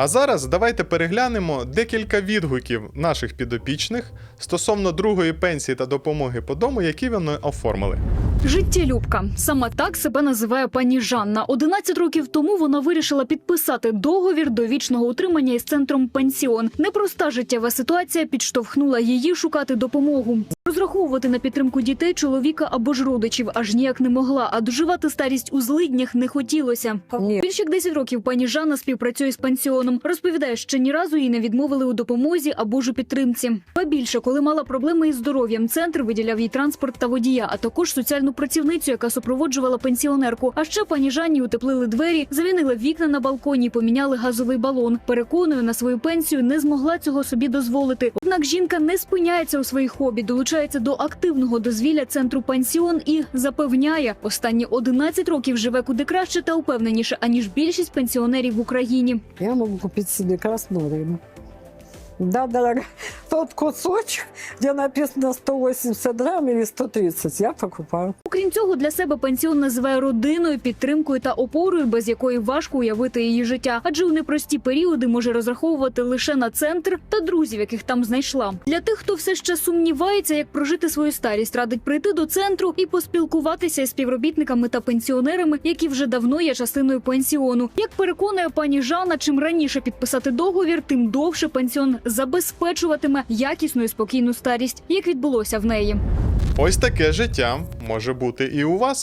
А зараз давайте переглянемо декілька відгуків наших підопічних стосовно другої пенсії та допомоги по дому, які вони оформили. Життєлюбка. Саме так себе називає пані Жанна. 11 років тому вона вирішила підписати договір довічного утримання із центром пенсіон. Непроста життєва ситуація підштовхнула її шукати допомогу. Розраховувати на підтримку дітей, чоловіка або ж родичів аж ніяк не могла, а доживати старість у злиднях не хотілося. Ні. Більше як 10 років пані Жанна співпрацює з пенсіоном. Розповідає, що ні разу їй не відмовили у допомозі або ж у підтримці. Ба більше, коли мала проблеми із здоров'ям, центр виділяв їй транспорт та водія, а також соціальну працівницю, яка супроводжувала пенсіонерку. А ще пані Жанні утеплили двері, замінили вікна на балконі, поміняли газовий балон. Переконує, на свою пенсію не змогла цього собі дозволити. Однак жінка не спиняється у своїх хобі, долучається до активного дозвілля центру пансіон і запевняє, останні 11 років живе куди краще та упевненіше, аніж більшість пенсіонерів в Україні. Я можу купити себе красну рибу. Да, дорога. Тот кусочек, где написано 180 грамм или 130, я покупаю. Окрім цього, для себе пенсіон називає родиною, підтримкою та опорою, без якої важко уявити її життя, адже у непрості періоди може розраховувати лише на центр та друзів, яких там знайшла. Для тих, хто все ще сумнівається, як прожити свою старість, радить прийти до центру і поспілкуватися із співробітниками та пенсіонерами, які вже давно є частиною пенсіону. Як переконує пані Жанна, чим раніше підписати договір, тим довше пенсіон забезпечуватиме якісну і спокійну старість, як відбулося в неї. Ось таке життя може бути і у вас.